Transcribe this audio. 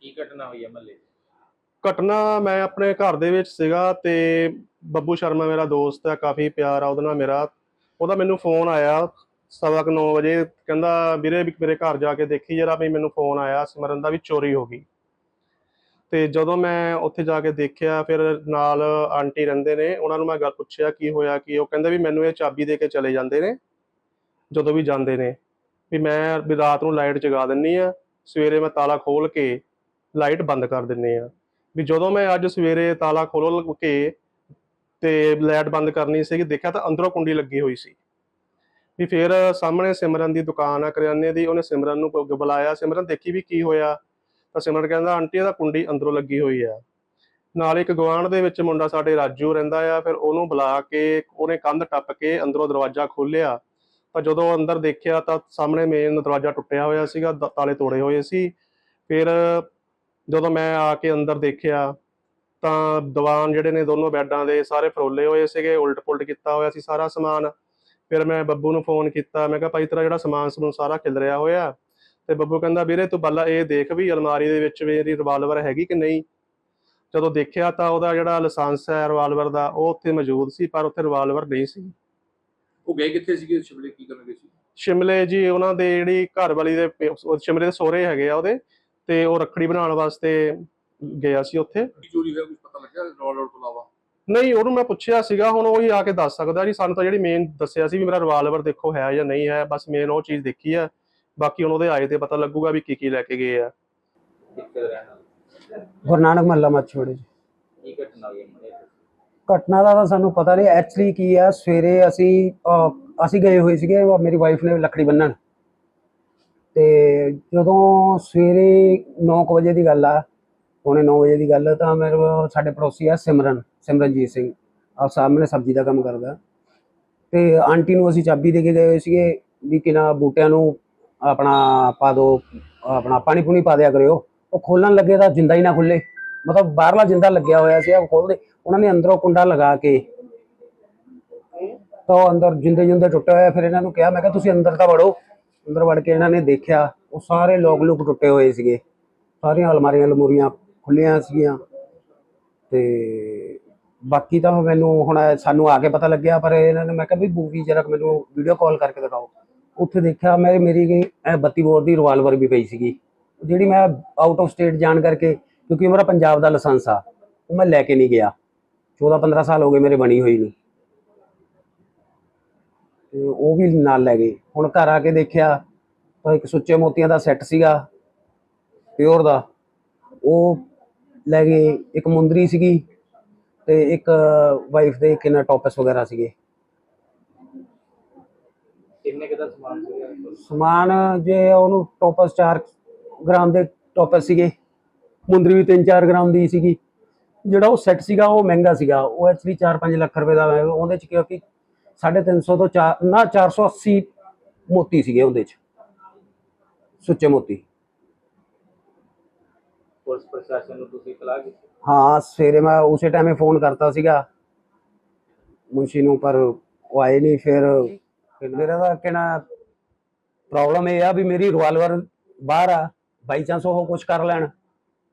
ਕੀ ਘਟਨਾ ਹੋਈ ਹੈ ਮਹੱਲੇ ਘਟਨਾ ਮੈਂ ਆਪਣੇ ਘਰ ਦੇ ਵਿੱਚ ਸੀਗਾ ਤੇ ਬੱਬੂ ਸ਼ਰਮਾ ਮੇਰਾ ਦੋਸਤ ਹੈ, ਕਾਫੀ ਪਿਆਰ ਆ ਉਹਦੇ ਨਾਲ ਮੇਰਾ। ਉਹਦਾ ਮੈਨੂੰ ਫੋਨ ਆਇਆ ਸਵਾ ਕੁ 9 ਵਜੇ, ਕਹਿੰਦਾ ਵੀਰੇ ਵੀ ਮੇਰੇ ਘਰ ਜਾ ਕੇ ਦੇਖੀ ਜਰਾ ਵੀ ਮੈਨੂੰ ਫੋਨ ਆਇਆ, ਸਿਮਰਨ ਦਾ ਵੀ ਚੋਰੀ ਹੋ ਗਈ। ਤੇ ਜਦੋਂ ਮੈਂ ਉੱਥੇ ਜਾ ਕੇ ਦੇਖਿਆ, ਫਿਰ ਨਾਲ ਆਂਟੀ ਰਹਿੰਦੇ ਨੇ, ਉਹਨਾਂ ਨੂੰ ਮੈਂ ਗੱਲ ਪੁੱਛਿਆ ਕੀ ਹੋਇਆ, ਕੀ ਉਹ ਕਹਿੰਦੇ ਵੀ ਮੈਨੂੰ ਇਹ ਚਾਬੀ ਦੇ ਕੇ ਚਲੇ ਜਾਂਦੇ ਨੇ, ਜਦੋਂ ਵੀ ਜਾਂਦੇ ਨੇ। ਵੀ ਮੈਂ ਵੀ ਰਾਤ ਨੂੰ ਲਾਈਟ ਜਗਾ ਦਿੰਨੀ ਆ, ਸਵੇਰੇ ਮੈਂ ਤਾਲਾ ਖੋਲ ਕੇ ਲਾਈਟ ਬੰਦ ਕਰ ਦਿੰਨੀ ਆ ਵੀ ਜਦੋਂ ਮੈਂ ਅੱਜ ਸਵੇਰੇ ਤਾਲਾ ਖੋਲ ਕੇ ਤੇ ਲਾਈਟ ਬੰਦ ਕਰਨੀ ਸੀਗੀ, ਦੇਖਿਆ ਤਾਂ ਅੰਦਰੋਂ ਕੁੰਡੀ ਲੱਗੀ ਹੋਈ ਸੀ। ਵੀ ਫਿਰ ਸਾਹਮਣੇ ਸਿਮਰਨ ਦੀ ਦੁਕਾਨ ਆ, ਕਰਿਆਨੇ ਦੀ, ਉਹਨੇ ਸਿਮਰਨ ਨੂੰ ਬੁਲਾਇਆ। ਸਿਮਰਨ ਦੇਖੀ ਵੀ ਕੀ ਹੋਇਆ? ਤਾਂ ਸਿਮਰਨ ਕਹਿੰਦਾ, ਆਂਟੀ, ਇਹਦਾ ਕੁੰਡੀ ਅੰਦਰੋਂ ਲੱਗੀ ਹੋਈ ਆ। ਨਾਲ ਇੱਕ ਗਵਾਂਢ ਦੇ ਵਿੱਚ ਮੁੰਡਾ ਸਾਡੇ ਰਾਜੂ ਰਹਿੰਦਾ ਆ, ਫਿਰ ਉਹਨੂੰ ਬੁਲਾ ਕੇ, ਉਹਨੇ ਕੰਧ ਟੱਪ ਕੇ ਅੰਦਰੋਂ ਦਰਵਾਜ਼ਾ ਖੋਲ੍ਹਿਆ। ਤਾਂ ਜਦੋਂ ਅੰਦਰ ਦੇਖਿਆ ਤਾਂ ਸਾਹਮਣੇ ਮੇਨ ਦਰਵਾਜ਼ਾ ਟੁੱਟਿਆ ਹੋਇਆ ਸੀਗਾ, ਦ- ਤਾਲੇ ਤੋੜੇ ਹੋਏ ਸੀ। ਫਿਰ ਜਦੋਂ ਮੈਂ ਆ ਕੇ ਅੰਦਰ ਦੇਖਿਆ ਤਾਂ ਦੀਵਾਨ ਜਿਹੜੇ ਨੇ ਦੋਨੋਂ ਬੈੱਡਾਂ ਦੇ ਸਾਰੇ ਫਰੋਲੇ ਹੋਏ ਸੀਗੇ ਉਲਟ ਪੁਲਟ ਕੀਤਾ ਹੋਇਆ ਸੀ ਸਾਰਾ ਸਮਾਨ। ਫਿਰ ਮੈਂ ਬੱਬੂ ਨੂੰ ਫੋਨ ਕੀਤਾ ਮੈਂ ਕਿਹਾ ਭਾਈ ਤੇਰਾ ਜਿਹੜਾ ਸਮਾਨ ਸਮੂਨ ਸਾਰਾ ਖਿਲ ਰਿਹਾ ਹੋਇਆ ਤੇ ਬੱਬੂ ਕਹਿੰਦਾ ਵੀਰੇ ਤੂੰ ਬੱਲਾ ਇਹ ਦੇਖ ਵੀ ਅਲਮਾਰੀ ਦੇ ਵਿੱਚ ਮੇਰੀ ਰਿਵਾਲਵਰ ਹੈਗੀ ਕਿ ਨਹੀਂ? ਜਦੋਂ ਦੇਖਿਆ ਤਾਂ ਉਹਦਾ ਜਿਹੜਾ ਲਾਇਸੈਂਸ ਹੈ ਰਿਵਾਲਵਰ ਦਾ ਉਹ ਉੱਥੇ ਮੌਜੂਦ ਸੀ ਪਰ ਉੱਥੇ ਰਿਵਾਲਵਰ ਨਹੀਂ ਸੀ। ਉਹ ਗਏ ਕਿੱਥੇ ਸੀਗੇ? ਸ਼ਿਮਲੇ ਕੀ ਕਰਨ ਗਏ ਸੀ? ਸ਼ਿਮਲੇ ਜੀ ਉਹਨਾਂ ਦੇ ਜਿਹੜੀ ਘਰ ਵਾਲੀ ਦੇ ਸ਼ਿਮਲੇ ਦੇ ਸਹੁਰੇ ਹੈਗੇ ਆ ਉਹਦੇ। ਤੇ ਉਹ ਰੱਖੜੀ ਬਣਾਉਣ ਵਾਸਤੇ ਗਿਆ ਸੀ ਉੱਥੇ। ਕੀ ਚੋਰੀ ਹੋਇਆ ਕੁਝ ਪਤਾ ਲੱਗਿਆ ਰੋਲ ਤੋਂ ਇਲਾਵਾ? ਨਹੀਂ ਉਹਨੂੰ ਮੈਂ ਪੁੱਛਿਆ ਸੀਗਾ ਹੁਣ ਉਹ ਹੀ ਆ ਕੇ ਦੱਸ ਸਕਦਾ ਜੀ ਸਾਨੂੰ ਤਾਂ ਜਿਹੜੀ ਮੇਨ ਦੱਸਿਆ ਸੀ ਵੀ ਮੇਰਾ ਰਿਵਾਲਵਰ ਦੇਖੋ ਹੈ ਜਾਂ ਨਹੀਂ ਹੈ ਬਸ ਮੇਨ ਉਹ ਚੀਜ਼ ਦੇਖੀ ਆ ਬਾਕੀ ਹੁਣ ਉਹਦੇ ਆਏ ਤੇ ਪਤਾ ਲੱਗੂਗਾ ਵੀ ਕੀ ਕੀ ਲੈ ਕੇ ਗਏ ਆ। ਗੁਰੂ ਨਾਨਕ ਮਹੱਲਾ ਮੱਛੋੜੇ ਜੀ। ਕੀ ਘਟਨਾ ਹੋਈ ਦਾ ਤਾਂ ਸਾਨੂੰ ਪਤਾ ਨਹੀਂ ਐਕਚੁਅਲੀ ਕੀ ਹੈ ਸਵੇਰੇ ਅਸੀਂ ਅਹ, ਅਸੀਂ ਗਏ ਹੋਏ ਸੀਗੇ ਉਹ ਮੇਰੀ ਵਾਈਫ ਨੇ ਲੱਕੜੀ ਬੰਨਣ। ਤੇ ਜਦੋਂ ਸਵੇਰੇ 9 ਵਜੇ ਦੀ ਗੱਲ ਆ, ਪੌਣੇ 9 ਵਜੇ ਦੀ ਗੱਲ ਤਾਂ ਮੇਰੇ ਸਾਡੇ ਪੜੋਸੀ ਆ ਸਿਮਰਨ, ਸਿਮਰਨਜੀਤ ਸਿੰਘ। ਆਪ ਸਾਹਮਣੇ ਸਬਜ਼ੀ ਦਾ ਕੰਮ ਕਰਦਾ। ਤੇ ਆਂਟੀ ਨੂੰ ਅਸੀਂ ਚਾਬੀ ਦੇ ਕੇ ਗਏ ਹੋਏ ਸੀਗੇ ਵੀ ਕਿਨਾ ਬੂਟਿਆਂ ਨੂੰ ਆਪਣਾ ਪਾ ਦੋ, ਆਪਣਾ ਪਾਣੀ ਪੂਣੀ ਪਾ ਦਿਆ ਕਰਿਓ। ਉਹ ਖੋਲਣ ਲੱਗੇ ਤਾਂ ਜਿੰਦਾ ਹੀ ਨਾ ਖੁੱਲੇ। ਮਤਲਬ ਬਾਹਰਲਾ ਜਿੰਦਾ ਲੱਗਿਆ ਹੋਇਆ ਸੀ, ਉਹ ਖੋਲਦੇ। ਉਹਨਾਂ ਨੇ ਅੰਦਰੋਂ ਕੁੰਡਾ ਲਗਾ ਕੇ ਤਾਂ ਉਹ ਅੰਦਰ ਜਿੰਦੇ ਜਿੰਦੇ ਟੁੱਟਿਆ ਹੋਇਆ ਫਿਰ ਇਹਨਾਂ ਨੂੰ ਕਿਹਾ, ਮੈਂ ਕਿਹਾ, ਤੁਸੀਂ ਅੰਦਰ ਤਾਂ ਵੜੋ। ਅੰਦਰ ਵੜ ਕੇ ਇਹਨਾਂ ਨੇ ਦੇਖਿਆ, ਉਹ ਸਾਰੇ ਲੋਕ ਲੁਕ ਟੁੱਟੇ ਹੋਏ ਸੀਗੇ। ਸਾਰੀਆਂ ਅਲਮਾਰੀਆਂ ਲਮੂਰੀਆਂ ਖੁੱਲੀਆਂ ਸੀਗੀਆਂ। ਤੇ ਬਾਕੀ ਤਾਂ ਮੈਨੂੰ ਹੁਣ ਸਾਨੂੰ ਆ ਕੇ ਪਤਾ ਲੱਗਿਆ, ਪਰ ਇਹਨਾਂ ਨੇ ਮੈਂ ਕਿਹਾ ਵੀ ਬੂਵੀ ਜਰਾ ਮੈਨੂੰ ਵੀਡੀਓ ਕਾਲ ਕਰਕੇ ਦਿਖਾਓ। ਉੱਥੇ ਦੇਖਿਆ ਮੈਂ ਮੇਰੀ ਗਈ, ਇਹ 32 ਬੋਰ ਦੀ ਰਿਵਾਲਵਰ ਵੀ ਪਈ ਸੀਗੀ। ਜਿਹੜੀ ਮੈਂ ਆਊਟ ਆਫ ਸਟੇਟ ਜਾਣ ਕਰਕੇ, ਕਿਉਂਕਿ ਮੇਰਾ ਪੰਜਾਬ ਦਾ ਲਾਇਸੈਂਸ ਆ, ਉਹ ਮੈਂ ਲੈ ਕੇ ਨਹੀਂ ਗਿਆ। 14 15 ਸਾਲ ਹੋ ਗਏ ਮੇਰੇ ਬਣੀ ਹੋਈ ਨੂੰ। ਤੇ ਉਹ ਵੀ ਨਾਲ ਲੈ ਗਏ। ਹੁਣ ਘਰ ਆ ਕੇ ਦੇਖਿਆ ਤਾਂ ਇੱਕ ਸੁੱਚੇ ਮੋਤੀਆਂ ਦਾ ਸੈੱਟ ਸੀਗਾ ਪਿਓਰ ਦਾ। ਉਹ ਲੈ ਗਏ ਇੱਕ ਮੁੰਦਰੀ ਸੀਗੀ ਤੇ ਇੱਕ ਵਾਈਫ ਦੇ ਕਿੰਨਾ ਟੌਪਸ ਵਗੈਰਾ ਸੀਗੇ। ਕਿੰਨੇ ਕੁ ਦਾ ਸਮਾਨ ਸੀਗਾ? ਸਮਾਨ ਜੇ ਉਹਨੂੰ ਟੌਪਸ 4 ਗ੍ਰਾਮ ਦੇ ਟੌਪਸ ਸੀਗੇ ਮੁੰਦਰੀ ਵੀ 3-4 ਗ੍ਰਾਮ ਦੀ ਸੀਗੀ। ਜਿਹੜਾ ਉਹ ਸੈੱਟ ਸੀਗਾ ਉਹ ਮਹਿੰਗਾ ਸੀਗਾ। ਉਹ ਐਕਚੁਅਲੀ 4-5 ਲੱਖ ਰੁਪਏ ਦਾ ਉਹਦੇ ਚ ਕਿਉਂਕਿ 350 ਤੋਂ 4 ਨਾ 480 ਮੋਤੀ ਸੀਗੇ ਉਹਦੇ ਚ। ਸੁੱਚੇ ਮੋਤੀ। ਪੁਲਿਸ ਪ੍ਰਸ਼ਾਸਨ ਨੂੰ ਤੁਸੀਂ ਇਤਲਾਹ ਕੀਤੀ? ਹਾਂ ਸਵੇਰੇ ਮੈਂ ਉਸੇ ਟਾਈਮੇ ਫੋਨ ਕਰਤਾ ਸੀਗਾ। ਮੁੰਸ਼ੀ ਨੂੰ ਪਰ ਉਹ ਆਏ ਨਹੀਂ ਫਿਰ ਫਿਰ ਮੇਰਾ ਤਾਂ ਕਹਿਣਾ ਪ੍ਰੋਬਲਮ ਇਹ ਆ ਵੀ ਮੇਰੀ ਰਿਵਾਲਵਰ ਬਾਹਰ ਆ। ਬਾਈ ਚਾਂਸ ਉਹ ਕੁਝ ਕਰ ਲੈਣ।